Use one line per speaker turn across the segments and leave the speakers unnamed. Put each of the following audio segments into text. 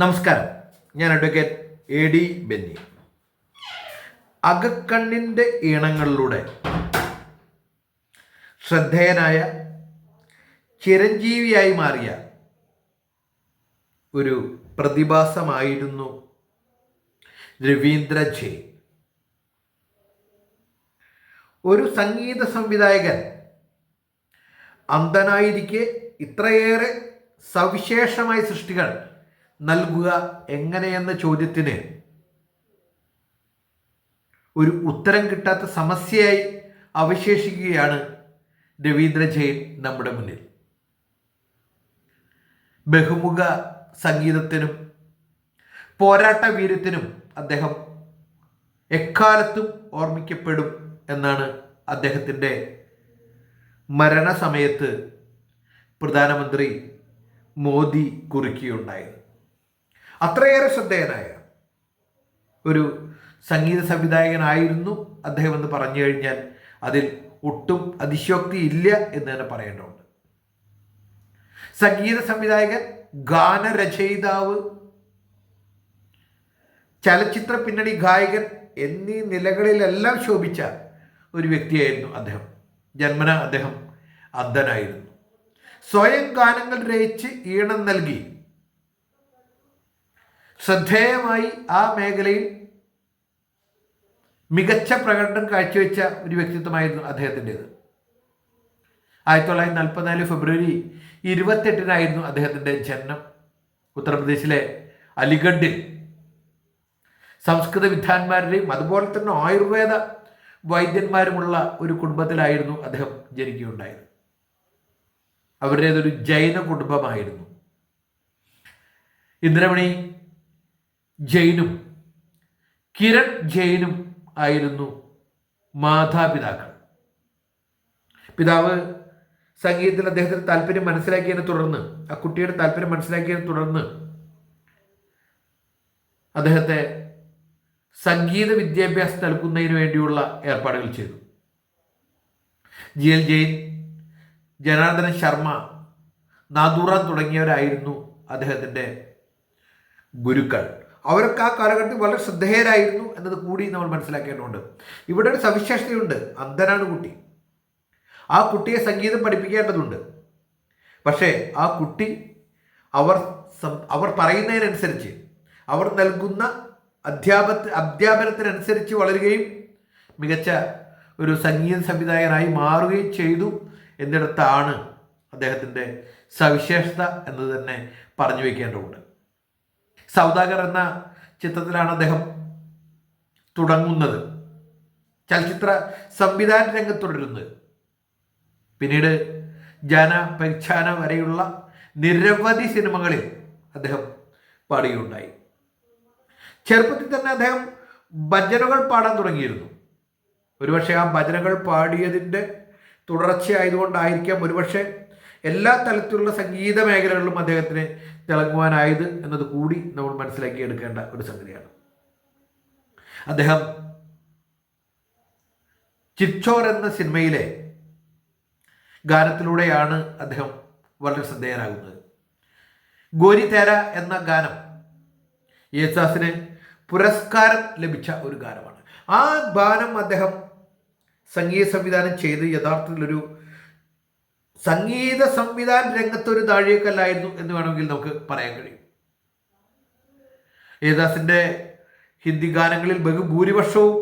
നമസ്കാരം. ഞാൻ advocate A D Benny. അകക്കണ്ണിന്റെ ഈണങ്ങളിലൂടെ ശ്രദ്ധേയനായ ചിരഞ്ജീവിയായി മാറിയ ഒരു പ്രതിഭാസമായിരുന്നു രവീന്ദ്ര ജെ. ഒരു സംഗീത സംവിധായകൻ അന്ധനായിരിക്കെ ഇത്രയേറെ സവിശേഷമായ സൃഷ്ടികൾ നൽകുക എങ്ങനെയെന്ന ചോദ്യത്തിന് ഒരു ഉത്തരം കിട്ടാത്ത സമസ്യയായി അവശേഷിക്കുകയാണ് രവീന്ദ്ര ജയൻ നമ്മുടെ മുന്നിൽ. ബഹുമുഖ സംഗീതത്തിനും പോരാട്ട വീര്യത്തിനും അദ്ദേഹം എക്കാലത്തും ഓർമ്മിക്കപ്പെടും എന്നാണ് അദ്ദേഹത്തിന്റെ മരണസമയത്ത് പ്രധാനമന്ത്രി മോദി കുറിക്കുകയുണ്ടായത് അത്രയേറെ ശ്രദ്ധേയനായ ഒരു സംഗീത സംവിധായകനായിരുന്നു അദ്ദേഹം എന്ന് പറഞ്ഞു കഴിഞ്ഞാൽ അതിൽ ഒട്ടും അതിശോക്തി ഇല്ല എന്ന് തന്നെ പറയേണ്ടതുണ്ട്. സംഗീത സംവിധായകൻ ഗാനരചയിതാവ് ചലച്ചിത്ര പിന്നണി ഗായകൻ എന്നീ നിലകളിലെല്ലാം ശോഭിച്ച ഒരു വ്യക്തിയായിരുന്നു അദ്ദേഹം. ജന്മന അദ്ദേഹം അന്ധനായിരുന്നു. സ്വയം ഗാനങ്ങൾ രചിച്ച് ഈണം നൽകി ശ്രദ്ധേയമായി ആ മേഖലയിൽ മികച്ച പ്രകടനം കാഴ്ചവെച്ച ഒരു വ്യക്തിത്വമായിരുന്നു അദ്ദേഹത്തിന്റെത്. ആയിരത്തി തൊള്ളായിരത്തി നാൽപ്പത്തിനാല് ഫെബ്രുവരി ഇരുപത്തെട്ടിനായിരുന്നു അദ്ദേഹത്തിന്റെ ജനനം. ഉത്തർപ്രദേശിലെ അലിഗഡിൽ സംസ്കൃത വിദ്വാൻമാരുടെയും അതുപോലെ തന്നെ ആയുർവേദ വൈദ്യന്മാരുമുള്ള ഒരു കുടുംബത്തിലായിരുന്നു അദ്ദേഹം ജനിക്കുകയുണ്ടായത്. അവരുടേതൊരു ജൈന കുടുംബമായിരുന്നു. ഇന്ദ്രമണി ജൈനും കിരൺ ജൈനും ആയിരുന്നു മാതാപിതാക്കൾ. പിതാവ് സംഗീതത്തിൽ അദ്ദേഹത്തിന് താല്പര്യം മനസ്സിലാക്കിയതിനെ തുടർന്ന് ആ കുട്ടിയുടെ താല്പര്യം മനസ്സിലാക്കിയതിനെ തുടർന്ന് അദ്ദേഹത്തെ സംഗീത വിദ്യാഭ്യാസം നൽകുന്നതിന് വേണ്ടിയുള്ള ഏർപ്പാടുകൾ ചെയ്തു. ജി എൽ ജെയിൻ ജനാർദ്ദന ശർമ്മ നാദൂറാൻ തുടങ്ങിയവരായിരുന്നു അദ്ദേഹത്തിന്റെ ഗുരുക്കൾ. അവരൊക്കെ ആ കാലഘട്ടത്തിൽ വളരെ ശ്രദ്ധേയരായിരുന്നു എന്നത് കൂടി നമ്മൾ മനസ്സിലാക്കേണ്ടതുണ്ട്. ഇവിടെ ഒരു സവിശേഷതയുണ്ട്. അന്ധനാണ് കുട്ടി. ആ കുട്ടിയെ സംഗീതം പഠിപ്പിക്കേണ്ടതുണ്ട്. പക്ഷേ ആ കുട്ടി അവർ അവർ പറയുന്നതിനനുസരിച്ച് അവർ നൽകുന്ന അധ്യാപ അധ്യാപനത്തിനനുസരിച്ച് വളരുകയും മികച്ച ഒരു സംഗീത സംവിധായകനായി മാറുകയും ചെയ്തു എന്നിടത്താണ് അദ്ദേഹത്തിന്റെ സവിശേഷത എന്ന് തന്നെ പറഞ്ഞു വയ്ക്കേണ്ടതുണ്ട്. സൗദാഗർ എന്ന ചിത്രത്തിലാണ് അദ്ദേഹം തുടങ്ങുന്നത്. ചലച്ചിത്ര സംവിധാന രംഗത്ത് തുടരുന്നത് പിന്നീട് ജാന പരിച്ഛാന വരെയുള്ള നിരവധി സിനിമകളിൽ അദ്ദേഹം പാടുകയുണ്ടായി. ചെറുപ്പത്തിൽ തന്നെ അദ്ദേഹം ഭജനകൾ പാടാൻ തുടങ്ങിയിരുന്നു. ഒരുപക്ഷെ ആ ഭജനകൾ പാടിയതിന്റെ തുടർച്ചയായതുകൊണ്ടായിരിക്കാം ഒരുപക്ഷെ എല്ലാ തലത്തിലുള്ള സംഗീത മേഖലകളിലും അദ്ദേഹത്തിന് തിളങ്ങുവാനായത് എന്നത് കൂടി നമ്മൾ മനസ്സിലാക്കി എടുക്കേണ്ട ഒരു സംഗതിയാണ്. അദ്ദേഹം ചിച്ചോർ എന്ന സിനിമയിലെ ഗാനത്തിലൂടെയാണ് അദ്ദേഹം വളരെ ശ്രദ്ധേയനാകുന്നത്. ഗോരി തേര എന്ന ഗാനം യേശുദാസിന് പുരസ്കാരം ലഭിച്ച ഒരു ഗാനമാണ്. ആ ഗാനം അദ്ദേഹം സംഗീത സംവിധാനം ചെയ്ത് യഥാർത്ഥത്തിലൊരു സംഗീത സംവിധാന രംഗത്തൊരു താഴേക്കല്ലായിരുന്നു എന്ന് വേണമെങ്കിൽ നമുക്ക് പറയാൻ കഴിയും. യേദാസിന്റെ ഹിന്ദി ഗാനങ്ങളിൽ ബഹുഭൂരിപക്ഷവും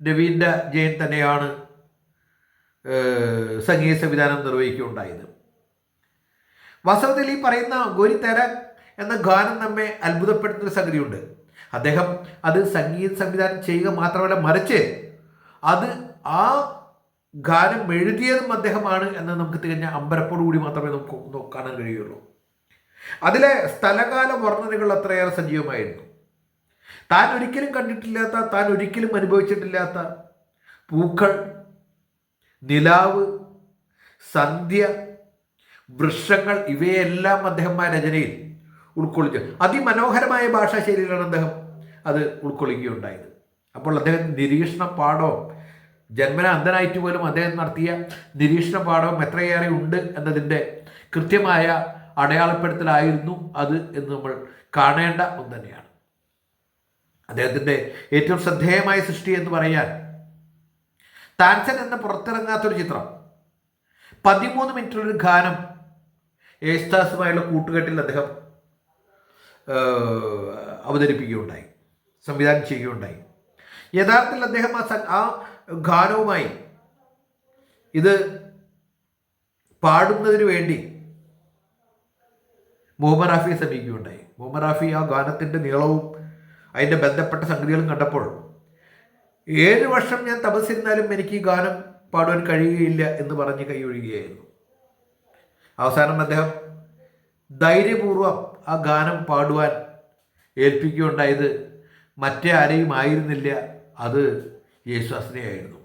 രവീന്ദ്ര ജയൻ തന്നെയാണ് സംഗീത സംവിധാനം നിർവഹിക്കുകയുണ്ടായത്. വാസ്തവത്തിൽ ഈ പറയുന്ന ഗോരി തെര എന്ന ഗാനം നമ്മെ അത്ഭുതപ്പെടുത്തുന്ന സംഗതിയുണ്ട്. അദ്ദേഹം അത് സംഗീത സംവിധാനം ചെയ്യുക മാത്രമല്ല മറിച്ച് അത് ആ ഗാനം എഴുതിയതും അദ്ദേഹമാണ് എന്ന് നമുക്ക് തികഞ്ഞ അമ്പരപ്പോടു കൂടി മാത്രമേ നമുക്ക് കാണാൻ കഴിയുള്ളൂ. അതിലെ സ്ഥലകാല വർണനകൾ അത്രയേറെ സജീവമായിരുന്നു. താൻ ഒരിക്കലും കണ്ടിട്ടില്ലാത്ത താൻ ഒരിക്കലും അനുഭവിച്ചിട്ടില്ലാത്ത പൂക്കൾ നിലാവ് സന്ധ്യ വൃക്ഷങ്ങൾ ഇവയെല്ലാം അദ്ദേഹം ആ രചനയിൽ ഉൾക്കൊള്ളിച്ചു. അതിമനോഹരമായ ഭാഷാശൈലിയിലാണ് അദ്ദേഹം അത് ഉൾക്കൊള്ളുകയുണ്ടായത്. അപ്പോൾ അദ്ദേഹം നിരീക്ഷണ പാഠവും ജന്മന അന്ധനായിട്ട് പോലും അദ്ദേഹം നടത്തിയ നിരീക്ഷണ പാഠവും എത്രയേറെ ഉണ്ട് എന്നതിന്റെ കൃത്യമായ അടയാളപ്പെടുത്തലായിരുന്നു അത് എന്ന് നമ്മൾ കാണേണ്ട ഒന്ന് തന്നെയാണ് അദ്ദേഹത്തിന്റെ ഏറ്റവും ശ്രദ്ധേയമായ സൃഷ്ടി എന്ന് പറയാൻ താൻസൻ എന്ന പുറത്തിറങ്ങാത്തൊരു ചിത്രം. പതിമൂന്ന് മിനിറ്റുള്ളൊരു ഗാനം യേശുദാസുമായുള്ള കൂട്ടുകെട്ടിൽ അദ്ദേഹം അവതരിപ്പിക്കുകയുണ്ടായി സംവിധാനം ചെയ്യുകയുണ്ടായി. യഥാർത്ഥത്തിൽ അദ്ദേഹം ആ ഗാനവുമായി ഇത് പാടുന്നതിന് വേണ്ടി മുഹമ്മദ് റാഫിയെ സമീപിക്കുകയുണ്ടായി മുഹമ്മദ് റാഫി ആ ഗാനത്തിന്റെ നീളവും അതിന്റെ ബന്ധപ്പെട്ട സംഗതികളും കണ്ടപ്പോൾ ഏഴ് വർഷം ഞാൻ തപസ്സിരുന്നാലും എനിക്ക് ഈ ഗാനം പാടുവാൻ കഴിയുകയില്ല എന്ന് പറഞ്ഞ് കൈയൊഴുകുകയായിരുന്നു അവസാനം അദ്ദേഹം ധൈര്യപൂർവം ആ ഗാനം പാടുവാൻ ഏൽപ്പിക്കുകയുണ്ടായത് മറ്റേ ആരെയും ആയിരുന്നില്ല. അത് യേശുദാസിനെയായിരുന്നു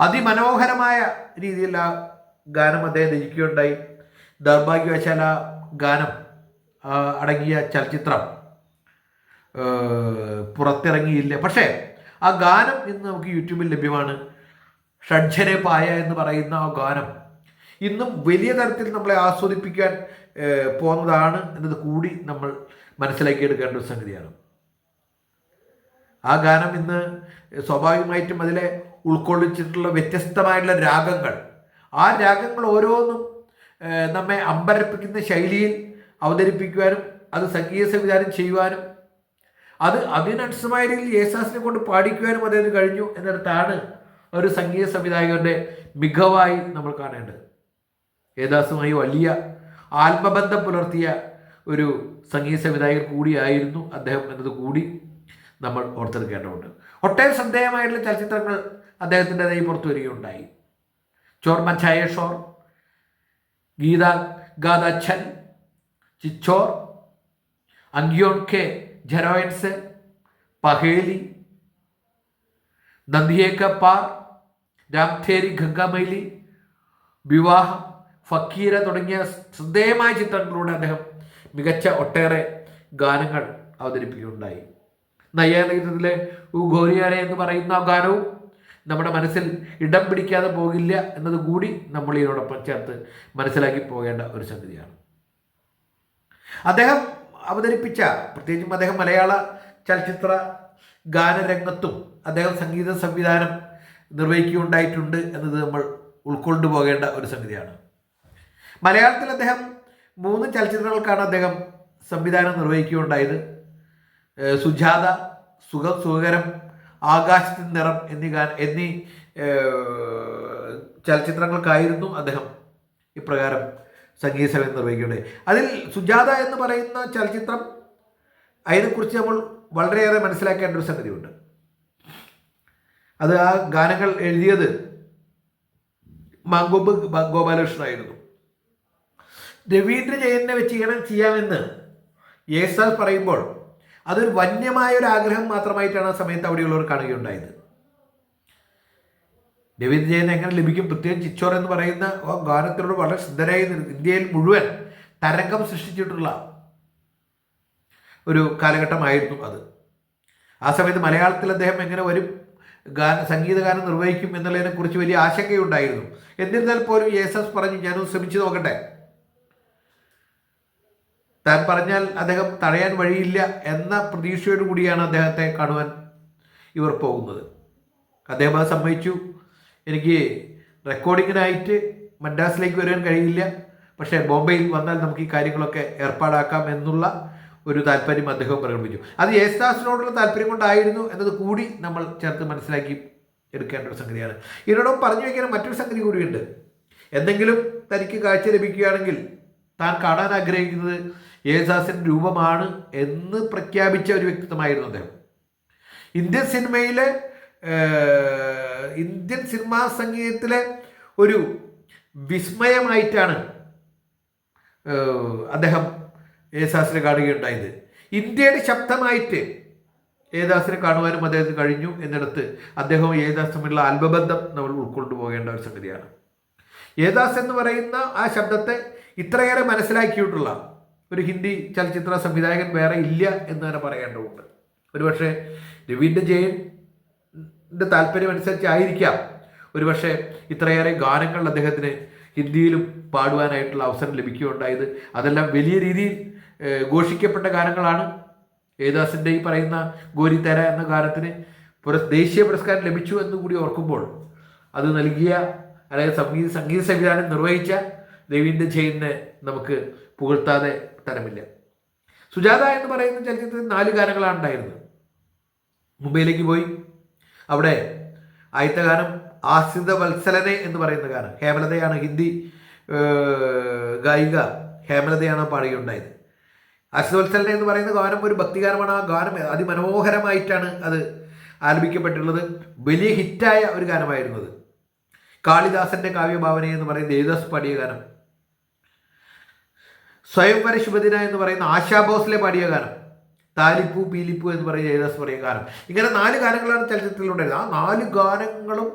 അതിമനോഹരമായ രീതിയിൽ ആ ഗാനം അദ്ദേഹം രചിക്കുകയുണ്ടായി. ദൗർഭാഗ്യവശാൽ ആ ഗാനം അടങ്ങിയ ചലച്ചിത്രം പുറത്തിറങ്ങിയില്ല. പക്ഷേ ആ ഗാനം ഇന്ന് നമുക്ക് യൂട്യൂബിൽ ലഭ്യമാണ്. ഷഡ്ജനെ പായ എന്ന് പറയുന്ന ആ ഗാനം ഇന്നും വലിയ തരത്തിൽ നമ്മളെ ആസ്വദിപ്പിക്കാൻ പോകുന്നതാണ് എന്നത് കൂടി നമ്മൾ മനസ്സിലാക്കിയെടുക്കേണ്ട ഒരു സംഗതിയാണ്. ആ ഗാനം ഇന്ന് സ്വാഭാവികമായിട്ടും അതിലെ ഉൾക്കൊള്ളിച്ചിട്ടുള്ള വ്യത്യസ്തമായിട്ടുള്ള രാഗങ്ങൾ. ആ രാഗങ്ങൾ ഓരോന്നും നമ്മെ അമ്പരപ്പിക്കുന്ന ശൈലിയിൽ അവതരിപ്പിക്കുവാനും അത് സംഗീത സംവിധാനം ചെയ്യുവാനും അത് അതിനനുസമായ രീതിയിൽ യേശാസിനെ കൊണ്ട് പാടിക്കുവാനും അദ്ദേഹത്തിന് കഴിഞ്ഞു എന്നിടത്താണ് ഒരു സംഗീത സംവിധായകരുടെ മികവായി നമ്മൾ കാണേണ്ടത്. യേദാസുമായി വലിയ ആത്മബന്ധം പുലർത്തിയ ഒരു സംഗീത സംവിധായകൻ കൂടിയായിരുന്നു അദ്ദേഹം എന്നത് കൂടി. നമ്മൾ ഓർത്തെടുക്കേണ്ടതുണ്ട്. ഒട്ടേറെ ശ്രദ്ധേയമായിട്ടുള്ള ചലച്ചിത്രങ്ങൾ അദ്ദേഹത്തിന്റെ കൈ പുറത്തു വരികയുണ്ടായി. ചോർ മച്ചായ ഗീത ഗീത ഛൻ ചിച്ചോർ അങ്കിയോൺ കെ ജെറോയിൻസ് പഹേലി നന്ദിയേക്ക പാർ രാംതേരി ഗംഗാമൈലി വിവാഹം ഫക്കീര തുടങ്ങിയ ശ്രദ്ധേയമായ ചിത്രങ്ങളിലൂടെ അദ്ദേഹം മികച്ച ഒട്ടേറെ ഗാനങ്ങൾ അവതരിപ്പിക്കുകയുണ്ടായി. നയ്യാനഗീതത്തിലെ ഗോരിയാന എന്ന് പറയുന്ന ആ ഗാനവും നമ്മുടെ മനസ്സിൽ ഇടം പിടിക്കാതെ പോകില്ല എന്നത് കൂടി നമ്മൾ ഇതിനോടൊപ്പം ചേർത്ത് മനസ്സിലാക്കി പോകേണ്ട ഒരു സംഗതിയാണ്. അദ്ദേഹം അവതരിപ്പിച്ച പ്രത്യേകിച്ചും അദ്ദേഹം മലയാള ചലച്ചിത്ര ഗാനരംഗത്തും അദ്ദേഹം സംഗീത സംവിധാനം നിർവഹിക്കുകയുണ്ടായിട്ടുണ്ട് എന്നത് നമ്മൾ ഉൾക്കൊണ്ടു പോകേണ്ട ഒരു സംഗതിയാണ്. മലയാളത്തിൽ അദ്ദേഹം മൂന്ന് ചലച്ചിത്രങ്ങൾക്കാണ് അദ്ദേഹം സംവിധാനം നിർവഹിക്കുകയുണ്ടായത്. സുജാത സുഖം സുഖകരം ആകാശത്തിൻ നിറം എന്നീ ഗാന എന്നീ ചലച്ചിത്രങ്ങൾക്കായിരുന്നു അദ്ദേഹം ഇപ്രകാരം സംഗീത സമയം നിർവഹിക്കുന്നത് അതിൽ സുജാത എന്ന് പറയുന്ന ചലച്ചിത്രം അതിനെക്കുറിച്ച് നമ്മൾ വളരെയേറെ മനസ്സിലാക്കേണ്ട ഒരു സംഗതിയുണ്ട്. അത് ആ ഗാനങ്ങൾ എഴുതിയത് മാങ്കോബ് ഗോപാലകൃഷ്ണനായിരുന്നു. രവീന്ദ്ര ജയനെ വെച്ച് ഇങ്ങനെ ചെയ്യാമെന്ന് യേശുദാസ് പറയുമ്പോൾ അതൊരു വന്യമായ ഒരു ആഗ്രഹം മാത്രമായിട്ടാണ് ആ സമയത്ത് അവിടെയുള്ളവർ കാണുകയുണ്ടായത്. രവീന്ദ്ര ജയൻ എങ്ങനെ ലഭിക്കും? പ്രത്യേകം ചിച്ചോർ എന്ന് പറയുന്ന ഗാനത്തിനോട് വളരെ ശ്രദ്ധരായി ഇന്ത്യയിൽ മുഴുവൻ തരംഗം സൃഷ്ടിച്ചിട്ടുള്ള ഒരു കാലഘട്ടമായിരുന്നു അത്. ആ സമയത്ത് മലയാളത്തിൽ അദ്ദേഹം എങ്ങനെ വരും ഗാന സംഗീതഗാനം നിർവഹിക്കും എന്നുള്ളതിനെ കുറിച്ച് വലിയ ആശങ്കയുണ്ടായിരുന്നു. എന്നിരുന്നാൽ പോലും യേസസ് പറഞ്ഞു ഞാനൊന്ന് ശ്രമിച്ചു നോക്കട്ടെ. താൻ പറഞ്ഞാൽ അദ്ദേഹം തടയാൻ വഴിയില്ല എന്ന പ്രതീക്ഷയോടു കൂടിയാണ് അദ്ദേഹത്തെ കാണുവാൻ ഇവർ പോകുന്നത്. അദ്ദേഹം അത് സമ്മതിച്ചു. എനിക്ക് റെക്കോർഡിങ്ങിനായിട്ട് മദ്രാസിലേക്ക് വരാൻ കഴിയില്ല. പക്ഷേ ബോംബെയിൽ വന്നാൽ നമുക്ക് ഈ കാര്യങ്ങളൊക്കെ ഏർപ്പാടാക്കാം എന്നുള്ള ഒരു താല്പര്യം അദ്ദേഹം പ്രകടിപ്പിച്ചു. അത് യേശുദാസിനോടുള്ള താല്പര്യം കൊണ്ടായിരുന്നു എന്നത് കൂടി നമ്മൾ ചേർത്ത് മനസ്സിലാക്കി എടുക്കേണ്ട ഒരു സംഗതിയാണ്. ഇതിനോടൊപ്പം പറഞ്ഞു വയ്ക്കാൻ മറ്റൊരു സംഗതി കൂടിയുണ്ട്. എന്തെങ്കിലും തനിക്ക് കാഴ്ച ലഭിക്കുകയാണെങ്കിൽ താൻ കാണാൻ ആഗ്രഹിക്കുന്നത് യേശുദാസിന്റെ രൂപമാണ് എന്ന് പ്രഖ്യാപിച്ച ഒരു വ്യക്തിത്വമായിരുന്നു അദ്ദേഹം. ഇന്ത്യൻ സിനിമയിലെ ഇന്ത്യൻ സിനിമാ സംഗീതത്തിലെ ഒരു വിസ്മയമായിട്ടാണ് അദ്ദേഹം യേശുദാസിനെ കാണുകയുണ്ടായത്. ഇന്ത്യയുടെ ശബ്ദമായിട്ട് യേദാസിനെ കാണുവാനും അദ്ദേഹത്തിന് കഴിഞ്ഞു എന്നിടത്ത് അദ്ദേഹവും യേദാസ് തമ്മിലുള്ള ആത്മബന്ധം നമ്മൾ ഉൾക്കൊണ്ടു പോകേണ്ട ഒരു സംഗതിയാണ്. യേദാസ് എന്ന് പറയുന്ന ആ ശബ്ദത്തെ ഇത്രയേറെ മനസ്സിലാക്കിയിട്ടുള്ള ഒരു ഹിന്ദി ചലച്ചിത്ര സംവിധായകൻ വേറെ ഇല്ല എന്ന് തന്നെ പറയേണ്ടതുണ്ട്. ഒരുപക്ഷെ രവീന്ദ്ര ജയന്റെ താല്പര്യം അനുസരിച്ചായിരിക്കാം ഒരുപക്ഷെ ഇത്രയേറെ ഗാനങ്ങൾ അദ്ദേഹത്തിന് ഹിന്ദിയിലും പാടുവാനായിട്ടുള്ള അവസരം ലഭിക്കുകയുണ്ടായത്. അതെല്ലാം വലിയ രീതിയിൽ ഘോഷിക്കപ്പെട്ട ഗാനങ്ങളാണ്. യേദാസിന്റെ ഈ പറയുന്ന ഗോരിത്തര എന്ന ഗാനത്തിന് പുരസ് ദേശീയ പുരസ്കാരം ലഭിച്ചു എന്ന് കൂടി ഓർക്കുമ്പോൾ അത് നൽകിയ അതായത് സംഗീത സംഗീത സംവിധാനം നിർവഹിച്ച രവീന്ദ്ര ജെയിനെ നമുക്ക് പുകഴ്ത്താതെ തരമില്ല. സുജാത എന്ന് പറയുന്ന ചലച്ചിത്രത്തിൽ നാല് ഗാനങ്ങളാണ് ഉണ്ടായിരുന്നത്. മുംബൈയിലേക്ക് പോയി. അവിടെ ആദ്യത്തെ ഗാനം ആശ്രിത വത്സലനെ എന്ന് പറയുന്ന ഗാനം. ഹേമലതയാണ് ഹിന്ദി ഗായിക ഹേമലതയാണ് പാടുകയുണ്ടായത് ആശ്രിത വത്സലനെ എന്ന് പറയുന്ന ഗാനം ഒരു ഭക്തിഗാനമാണ്. ആ ഗാനം അതിമനോഹരമായിട്ടാണ് അത് ആലപിക്കപ്പെട്ടുള്ളത് വലിയ ഹിറ്റായ ഒരു ഗാനമായിരുന്നത് കാളിദാസന്റെ കാവ്യഭാവന എന്ന് പറയുന്ന ദേവദാസ് പാടിയ ഗാനം. സ്വയംവര ശുഭദിന എന്ന് പറയുന്ന ആശാ ഭോസ്ലെ പാടിയ ഗാനം. താലിപ്പൂ പീലിപ്പൂ എന്ന് പറയുന്ന ജയദാസ് പറയുക ഗാനം. ഇങ്ങനെ നാല് ഗാനങ്ങളാണ് ചലച്ചിത്രത്തിലൂടെ ആ നാല് ഗാനങ്ങളും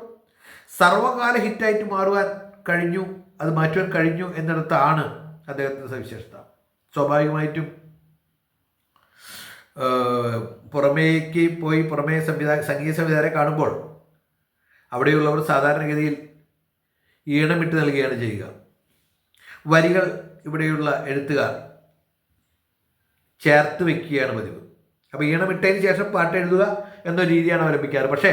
സർവകാല ഹിറ്റായിട്ട് മാറുവാൻ കഴിഞ്ഞു അത് മാറ്റുവാൻ കഴിഞ്ഞു എന്നിടത്താണ് അദ്ദേഹത്തിന്റെ സവിശേഷത. സ്വാഭാവികമായിട്ടും പുറമേക്ക് പോയി പുറമേ സംവിധായ സംഗീത സംവിധാനം കാണുമ്പോൾ അവിടെയുള്ളവർ സാധാരണഗതിയിൽ ഈണമിട്ട് നൽകുകയാണ് ചെയ്യുക. വരികൾ ഇവിടെയുള്ള എഴുത്തുകാർ ചേർത്ത് വെക്കുകയാണ് പതിവ്. അപ്പോൾ ഈണമിട്ടതിന് ശേഷം പാട്ട് എഴുതുക എന്ന രീതിയാണ് അവലംബിക്കാറ്. പക്ഷേ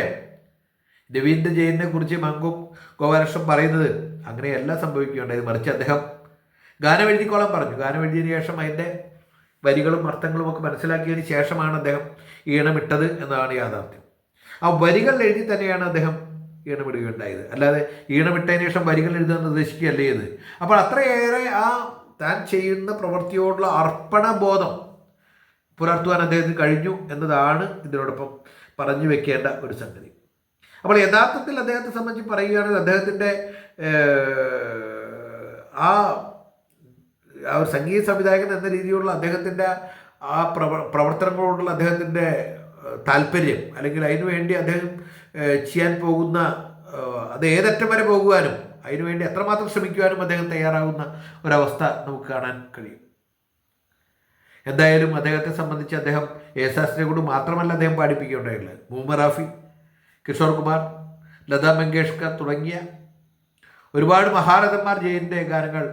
രവീന്ദ്ര ജയനെ കുറിച്ച് മങ്കും ഗോപാലകൃഷ്ണൻ പറയുന്നത് അങ്ങനെയല്ല സംഭവിക്കുകയുണ്ടായത് മറിച്ച് അദ്ദേഹം ഗാനം എഴുതിക്കോളാൻ പറഞ്ഞു. ഗാനം ശേഷം അതിന്റെ വരികളും അർത്ഥങ്ങളും ഒക്കെ മനസ്സിലാക്കിയതിന് ശേഷമാണ് അദ്ദേഹം ഈണമിട്ടത് എന്നതാണ് യാഥാർത്ഥ്യം. ആ വരികൾ എഴുതി തന്നെയാണ് അദ്ദേഹം ഈണമിടുകയുണ്ടായത്. അല്ലാതെ ഈണമിട്ടതിന് ശേഷം വരികൾ എഴുതാൻ നിർദ്ദേശിക്കുകയല്ലേ ചെയ്ത് അപ്പോൾ അത്രയേറെ ആ താൻ ചെയ്യുന്ന പ്രവൃത്തിയോടുള്ള അർപ്പണബോധം പുലർത്തുവാൻ അദ്ദേഹത്തിന് കഴിഞ്ഞു എന്നതാണ് ഇതിനോടൊപ്പം പറഞ്ഞു വെക്കേണ്ട ഒരു സംഗതി. അപ്പോൾ യഥാർത്ഥത്തിൽ അദ്ദേഹത്തെ സംബന്ധിച്ച് പറയുകയാണെങ്കിൽ അദ്ദേഹത്തിന്റെ ആ ഒരു സംഗീത സംവിധായകൻ എന്ന രീതിയിലുള്ള അദ്ദേഹത്തിന്റെ ആ പ്രവ പ്രവർത്തനങ്ങളോടുള്ള അദ്ദേഹത്തിന്റെ താല്പര്യം അല്ലെങ്കിൽ അതിനുവേണ്ടി അദ്ദേഹം ചെയ്യാൻ പോകുന്ന അത് ഏതറ്റം വരെ പോകുവാനും അതിനുവേണ്ടി എത്രമാത്രം ശ്രമിക്കുവാനും അദ്ദേഹം തയ്യാറാകുന്ന ഒരവസ്ഥ നമുക്ക് കാണാൻ കഴിയും. എന്തായാലും അദ്ദേഹത്തെ സംബന്ധിച്ച് അദ്ദേഹം യേശാസിനെ കൊണ്ട് മാത്രമല്ല അദ്ദേഹം പാടിപ്പിക്കുകയുണ്ടായുള്ളത് മുഹമ്മദ് റാഫി കിഷോർ കുമാർ ലതാ മങ്കേഷ്കർ തുടങ്ങിയ ഒരുപാട് മഹാരഥന്മാർ ജയന്റെ ഗാനങ്ങൾ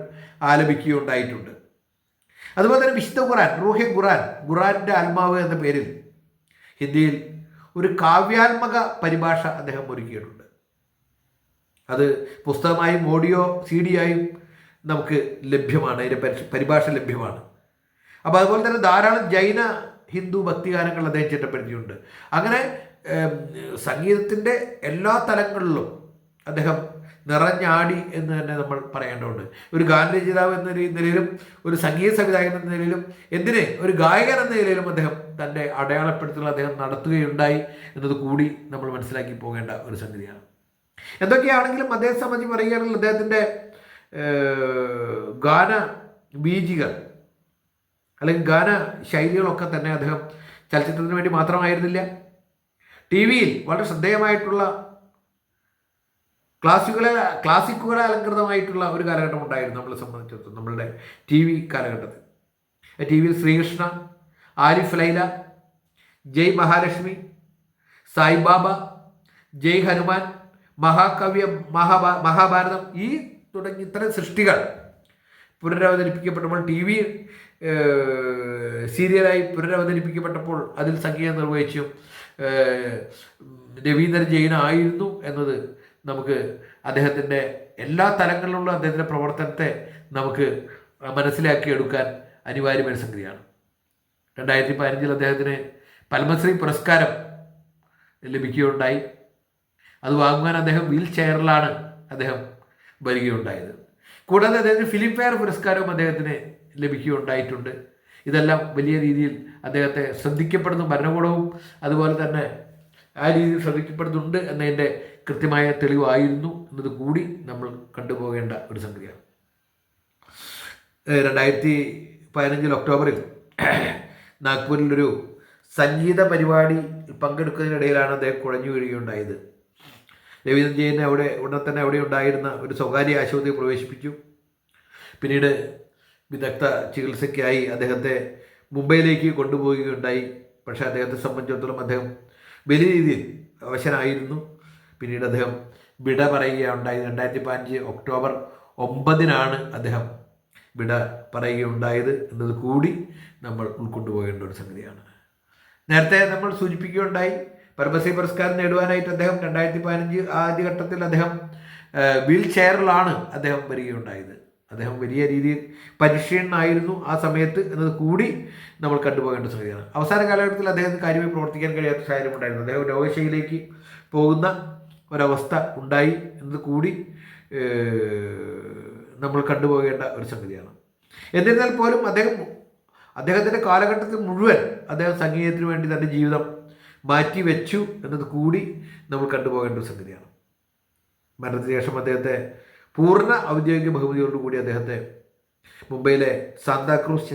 ആലപിക്കുകയുണ്ടായിട്ടുണ്ട്. അതുപോലെ തന്നെ വിശുദ്ധ ഖുറാൻ റൂഹെ ഖുറാൻ ഖുറാന്റെ ആത്മാവ് എന്ന പേരിൽ ഹിന്ദിയിൽ ഒരു കാവ്യാത്മക പരിഭാഷ അദ്ദേഹം ഒരുക്കിയിട്ടുണ്ട്. അത് പുസ്തകമായും ഓഡിയോ സി ഡി ആയും നമുക്ക് ലഭ്യമാണ് അതിന്റെ പരിഭാഷ ലഭ്യമാണ്. അപ്പോൾ അതുപോലെ തന്നെ ധാരാളം ജൈന ഹിന്ദു ഭക്തിഗാനങ്ങൾ അദ്ദേഹം ചിട്ടപ്പെടുത്തിയിട്ടുണ്ട്. അങ്ങനെ സംഗീതത്തിന്റെ എല്ലാ തലങ്ങളിലും അദ്ദേഹം നിറഞ്ഞാടി എന്ന് തന്നെ നമ്മൾ പറയേണ്ടതുണ്ട്. ഒരു ഗാനരചിതാവ് എന്ന നിലയിലും ഒരു സംഗീത സംവിധായകൻ എന്ന നിലയിലും എന്തിന് ഒരു ഗായകൻ എന്ന നിലയിലും അദ്ദേഹം തന്റെ അടയാളപ്പെടുത്തൽ അദ്ദേഹം നടത്തുകയുണ്ടായി എന്നത് കൂടി നമ്മൾ മനസ്സിലാക്കി പോകേണ്ട ഒരു സംഗതിയാണ്. എന്തൊക്കെയാണെങ്കിലും അദ്ദേഹത്തെ സംബന്ധിച്ച് പറയുകയാണെങ്കിൽ അദ്ദേഹത്തിന്റെ ഗാന ബീജികൾ അല്ലെങ്കിൽ ഗാന ശൈലികളൊക്കെ തന്നെ അദ്ദേഹം ചലച്ചിത്രത്തിന് വേണ്ടി മാത്രമായിരുന്നില്ല. ടി വിയിൽ വളരെ ശ്രദ്ധേയമായിട്ടുള്ള ക്ലാസ്സുകളെ ക്ലാസിക്കുകളെ അലങ്കൃതമായിട്ടുള്ള ഒരു കാലഘട്ടം ഉണ്ടായിരുന്നു നമ്മളെ സംബന്ധിച്ചിടത്തോളം നമ്മളുടെ ടി വി കാലഘട്ടത്തിൽ. ടി വിയിൽ ശ്രീകൃഷ്ണ ആരിഫ് ലൈല ജയ് മഹാലക്ഷ്മി സായിബാബ ജയ് ഹനുമാൻ മഹാകവ്യ മഹാഭാ മഹാഭാരതം ഈ തുടങ്ങി ഇത്തരം സൃഷ്ടികൾ പുനരവതരിപ്പിക്കപ്പെട്ടപ്പോൾ ടി വി സീരിയലായി പുനരവതരിപ്പിക്കപ്പെട്ടപ്പോൾ അതിൽ സംഗീതം നിർവഹിച്ചു രവീന്ദ്രൻ ജെയിൻ ആയിരുന്നു എന്നത് നമുക്ക് അദ്ദേഹത്തിന്റെ എല്ലാ തലങ്ങളിലുള്ള അദ്ദേഹത്തിന്റെ പ്രവർത്തനത്തെ നമുക്ക് മനസ്സിലാക്കിയെടുക്കാൻ അനിവാര്യമായ സംഗതിയാണ്. രണ്ടായിരത്തി പതിനഞ്ചിൽ അദ്ദേഹത്തിന് പത്മശ്രീ പുരസ്കാരം ലഭിക്കുകയുണ്ടായി. അത് വാങ്ങുവാൻ അദ്ദേഹം വീൽ ചെയറിലാണ് അദ്ദേഹം വരികയുണ്ടായത്. കൂടാതെ അദ്ദേഹത്തിന് ഫിലിം ഫെയർ പുരസ്കാരവും അദ്ദേഹത്തിന് ലഭിക്കുകയുണ്ടായിട്ടുണ്ട്. ഇതെല്ലാം വലിയ രീതിയിൽ അദ്ദേഹത്തെ ശ്രദ്ധിക്കപ്പെടുന്നു ഭരണകൂടവും അതുപോലെ തന്നെ ആ രീതിയിൽ ശ്രദ്ധിക്കപ്പെടുന്നുണ്ട് എന്നതിന്റെ കൃത്യമായ തെളിവായിരുന്നു എന്നത് കൂടി നമ്മൾ കണ്ടുപോകേണ്ട ഒരു സംഗതിയാണ്. രണ്ടായിരത്തി പതിനഞ്ചിൽ ഒക്ടോബറിൽ നാഗ്പൂരിലൊരു സംഗീത പരിപാടി പങ്കെടുക്കുന്നതിനിടയിലാണ് അദ്ദേഹം കുഴഞ്ഞു വീഴുകയുണ്ടായത്. രവീന്ദ്രൻ ജയനെ അവിടെ ഉടനെ തന്നെ അവിടെ ഉണ്ടായിരുന്ന ഒരു സ്വകാര്യ ആശുപത്രിയിൽ പ്രവേശിപ്പിച്ചു. പിന്നീട് വിദഗ്ധ ചികിത്സയ്ക്കായി അദ്ദേഹത്തെ മുംബൈയിലേക്ക് കൊണ്ടുപോവുകയുണ്ടായി. പക്ഷേ അദ്ദേഹത്തെ സംബന്ധിച്ചിടത്തോളം അദ്ദേഹം വലിയ രീതിയിൽ അവശനായിരുന്നു. പിന്നീട് അദ്ദേഹം വിട പറയുകയുണ്ടായി. രണ്ടായിരത്തി പതിനഞ്ച് ഒക്ടോബർ ഒമ്പതിനാണ് അദ്ദേഹം വിട പറയുകയുണ്ടായത് എന്നത് കൂടി നമ്മൾ ഉൾക്കൊണ്ടുപോകേണ്ട ഒരു സംഗതിയാണ്. നേരത്തെ നമ്മൾ സൂചിപ്പിക്കുകയുണ്ടായി. പരമശ്രീ പുരസ്കാരം നേടുവാനായിട്ട് അദ്ദേഹം രണ്ടായിരത്തി പതിനഞ്ച് ആദ്യഘട്ടത്തിൽ അദ്ദേഹം വീൽ ചെയറിലാണ് അദ്ദേഹം വരികയുണ്ടായത്. അദ്ദേഹം വലിയ രീതിയിൽ പരിശീലനായിരുന്നു ആ സമയത്ത് എന്നത് കൂടി നമ്മൾ കണ്ടുപോകേണ്ട സംഗതിയാണ്. അവസാന കാലഘട്ടത്തിൽ അദ്ദേഹത്തിന് കാര്യമായി പ്രവർത്തിക്കാൻ കഴിയാത്ത സാഹചര്യം ഉണ്ടായിരുന്നു. അദ്ദേഹം രോഗശൈലിയിലേക്ക് പോകുന്ന ഒരവസ്ഥ ഉണ്ടായി എന്നത് കൂടി നമ്മൾ കണ്ടുപോകേണ്ട ഒരു സംഗതിയാണ്. എന്നിരുന്നാൽ പോലും അദ്ദേഹം അദ്ദേഹത്തിന്റെ കാലഘട്ടത്തിൽ മുഴുവൻ അദ്ദേഹം സംഗീതത്തിന് വേണ്ടി തന്റെ ജീവിതം മാറ്റിവെച്ചു എന്നത് കൂടി നമ്മൾ കണ്ടുപോകേണ്ട ഒരു സംഗതിയാണ്. മരണത്തിന് ശേഷം അദ്ദേഹത്തെ പൂർണ ഔദ്യോഗിക ബഹുമതിയോടുകൂടി അദ്ദേഹത്തെ മുംബൈയിലെ സാന്താക്രൂസ്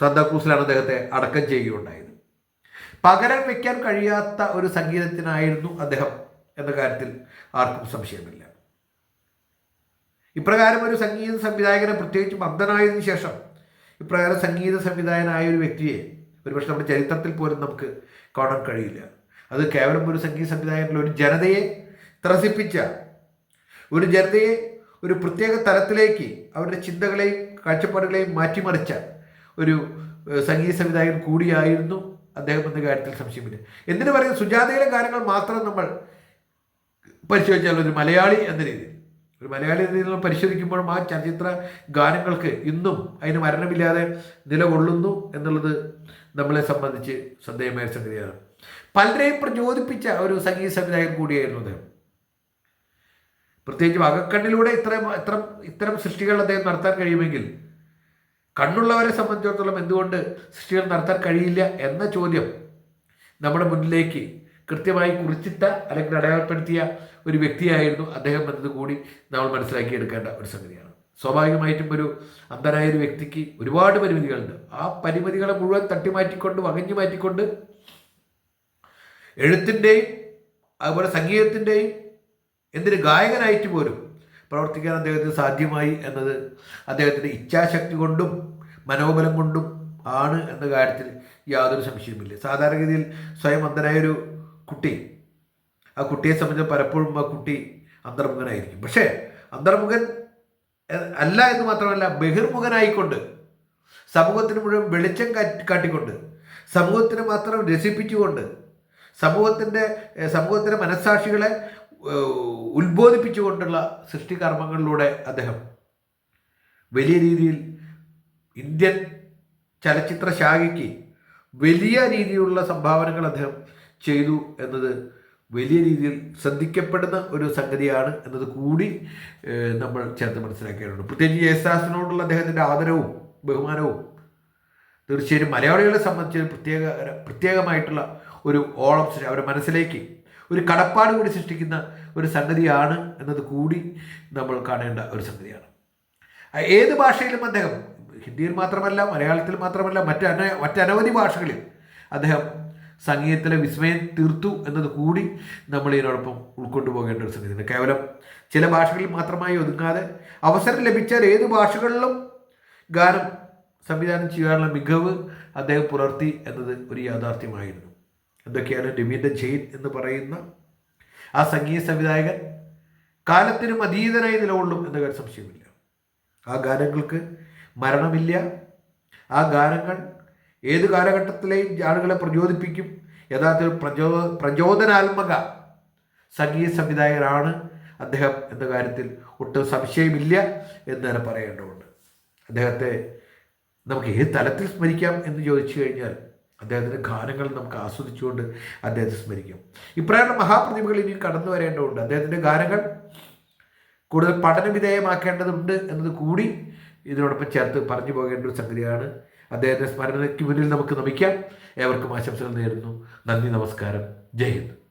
സാന്താക്രൂസിലാണ് അദ്ദേഹത്തെ അടക്കം ചെയ്യുകയുണ്ടായത്. പകരം വയ്ക്കാൻ കഴിയാത്ത ഒരു സംഗീതത്തിനായിരുന്നു അദ്ദേഹം എന്ന കാര്യത്തിൽ ആർക്കും സംശയമില്ല. ഇപ്രകാരം ഒരു സംഗീത സംവിധായകനെ പ്രത്യേകിച്ച് മന്ദനായതിനു ശേഷം ഇപ്രകാരം സംഗീത സംവിധായകനായ ഒരു വ്യക്തിയെ ഒരുപക്ഷെ നമ്മുടെ ചരിത്രത്തിൽ പോലും നമുക്ക് കാണാൻ കഴിയില്ല. അത് കേവലം ഒരു സംഗീത സംവിധായകനിൽ ഒരു ജനതയെ ത്രസിപ്പിച്ച ഒരു ജനതയെ ഒരു പ്രത്യേക തലത്തിലേക്ക് അവരുടെ ചിന്തകളെയും കാഴ്ചപ്പാടുകളെയും മാറ്റിമറിച്ച ഒരു സംഗീത സംവിധായകൻ കൂടിയായിരുന്നു അദ്ദേഹം എന്ന കാര്യത്തിൽ സംശയമില്ല. എന്തിനു പറയുന്നത് സുജാതയിലെ കാര്യങ്ങൾ മാത്രം നമ്മൾ പരിശോധിച്ചാൽ ഒരു മലയാളി എന്ന രീതിയിൽ. ഒരു മലയാളി നിങ്ങൾ പരിശോധിക്കുമ്പോഴും ആ ചലച്ചിത്ര ഗാനങ്ങൾക്ക് ഇന്നും അതിന് മരണമില്ലാതെ നിലകൊള്ളുന്നു എന്നുള്ളത് നമ്മളെ സംബന്ധിച്ച് ശ്രദ്ധേയമായ സംഗതിയാണ്. പലരെയും പ്രചോദിപ്പിച്ച ഒരു സംഗീത സംവിധായകൻ കൂടിയായിരുന്നു അദ്ദേഹം. പ്രത്യേകിച്ച് വകക്കണ്ണിലൂടെ ഇത്രയും ഇത്തരം ഇത്തരം സൃഷ്ടികൾ അദ്ദേഹം നടത്താൻ കഴിയുമെങ്കിൽ കണ്ണുള്ളവരെ സംബന്ധിച്ചിടത്തോളം എന്തുകൊണ്ട് സൃഷ്ടികൾ നടത്താൻ കഴിയില്ല എന്ന ചോദ്യം നമ്മുടെ മുന്നിലേക്ക് കൃത്യമായി കുറിച്ചിട്ട അല്ലെങ്കിൽ അടയാളപ്പെടുത്തിയ ഒരു വ്യക്തിയായിരുന്നു അദ്ദേഹം എന്നത് കൂടി നമ്മൾ മനസ്സിലാക്കിയെടുക്കേണ്ട ഒരു സംഗതിയാണ്. സ്വാഭാവികമായിട്ടും ഒരു അന്ധനായ ഒരു വ്യക്തിക്ക് ഒരുപാട് പരിമിതികളുണ്ട്. ആ പരിമിതികളെ മുഴുവൻ തട്ടിമാറ്റിക്കൊണ്ട് വകഞ്ഞു മാറ്റിക്കൊണ്ട് എഴുത്തിന്റെയും അതുപോലെ സംഗീതത്തിന്റെയും എന്തിന് ഗായകനായിട്ട് പോലും പ്രവർത്തിക്കാൻ അദ്ദേഹത്തിന് സാധ്യമായി എന്നത് അദ്ദേഹത്തിന്റെ ഇച്ഛാശക്തി കൊണ്ടും മനോബലം കൊണ്ടും ആണ് എന്ന കാര്യത്തിൽ യാതൊരു സംശയവുമില്ല. സാധാരണഗതിയിൽ സ്വയം അന്ധനായൊരു കുട്ടി. ആ കുട്ടിയെ സംബന്ധിച്ച് പലപ്പോഴും ആ കുട്ടി അന്തർമുഖനായിരിക്കും. പക്ഷേ അന്തർമുഖൻ അല്ല എന്ന് മാത്രമല്ല ബഹിർമുഖനായിക്കൊണ്ട് സമൂഹത്തിന് മുഴുവൻ വെളിച്ചം കാട്ടിക്കൊണ്ട് സമൂഹത്തിന് മാത്രം രസിപ്പിച്ചുകൊണ്ട് സമൂഹത്തിന്റെ സമൂഹത്തിന്റെ മനസ്സാക്ഷികളെ ഉത്ബോധിപ്പിച്ചുകൊണ്ടുള്ള സൃഷ്ടികർമ്മങ്ങളിലൂടെ അദ്ദേഹം വലിയ രീതിയിൽ ഇന്ത്യൻ ചലച്ചിത്ര ശാഖയ്ക്ക് വലിയ രീതിയിലുള്ള സംഭാവനകൾ അദ്ദേഹം ചെയ്തു എന്നത് വലിയ രീതിയിൽ ശ്രദ്ധിക്കപ്പെടുന്ന ഒരു സംഗതിയാണ് എന്നത് കൂടി നമ്മൾ ചേർത്ത് മനസ്സിലാക്കേണ്ടതുണ്ട്. പ്രത്യേകിച്ച് യേശുദാസിനോടുള്ള അദ്ദേഹത്തിന്റെ ആദരവും ബഹുമാനവും തീർച്ചയായും മലയാളികളെ സംബന്ധിച്ച് പ്രത്യേക പ്രത്യേകമായിട്ടുള്ള ഒരു ഓളം അവരുടെ മനസ്സിലേക്ക് ഒരു കടപ്പാട് കൂടി സൃഷ്ടിക്കുന്ന ഒരു സംഗതിയാണ് എന്നത് കൂടി നമ്മൾ കാണേണ്ട ഒരു സംഗതിയാണ്. ഏത് ഭാഷയിലും അദ്ദേഹം ഹിന്ദിയിൽ മാത്രമല്ല മലയാളത്തിൽ മാത്രമല്ല മറ്റന മറ്റനവധി ഭാഷകളിൽ അദ്ദേഹം സംഗീതത്തിലെ വിസ്മയം തീർത്തു എന്നത് കൂടി നമ്മൾ ഇതിനോടൊപ്പം ഉൾക്കൊണ്ടു പോകേണ്ട ഒരു സംഗതിയാണ്. കേവലം ചില ഭാഷകളിൽ മാത്രമായി ഒതുങ്ങാതെ അവസരം ലഭിച്ചാൽ ഏത് ഭാഷകളിലും ഗാനം സംവിധാനം ചെയ്യാനുള്ള മികവ് അദ്ദേഹം പുലർത്തി എന്നത് ഒരു യാഥാർത്ഥ്യമായിരുന്നു. എന്തൊക്കെയാണ് രവീന്ദ്ര ജെയിൻ എന്ന് പറയുന്ന ആ സംഗീത സംവിധായകൻ? കാലത്തിനും അതീതനായി നിലകൊള്ളും എന്ന കാര്യം സംശയമില്ല. ആ ഗാനങ്ങൾക്ക് മരണമില്ല. ആ ഗാനങ്ങൾ ഏത് കാലഘട്ടത്തിലെയും ആളുകളെ പ്രചോദിപ്പിക്കും? യഥാർത്ഥത്തിൽ പ്രചോ പ്രചോദനാത്മക സംഗീത സംവിധായകനാണ് അദ്ദേഹം എന്ന കാര്യത്തിൽ ഒട്ടും സംശയമില്ല എന്ന് തന്നെ പറയേണ്ടതുണ്ട്. അദ്ദേഹത്തെ നമുക്ക് ഏത് തലത്തിൽ സ്മരിക്കാം എന്ന് ചോദിച്ചു കഴിഞ്ഞാൽ അദ്ദേഹത്തിന്റെ ഗാനങ്ങൾ നമുക്ക് ആസ്വദിച്ചുകൊണ്ട് അദ്ദേഹത്തെ സ്മരിക്കാം. ഇപ്രകാരം മഹാപ്രതിഭകൾ ഇനി കടന്നു വരേണ്ടതുണ്ട്. അദ്ദേഹത്തിന്റെ ഗാനങ്ങൾ കൂടുതൽ പഠനവിധേയമാക്കേണ്ടതുണ്ട് എന്നത് കൂടി ഇതിനോടൊപ്പം ചേർത്ത് പറഞ്ഞു പോകേണ്ട ഒരു സംഗതിയാണ് അദ്ദേഹത്തെ സ്മരണയ്ക്ക് മുന്നിൽ നമുക്ക് നമിക്കാം. ഏവർക്കും ആശംസകൾ നേരുന്നു. നന്ദി നമസ്കാരം. ജയ് ഹിന്ദ്.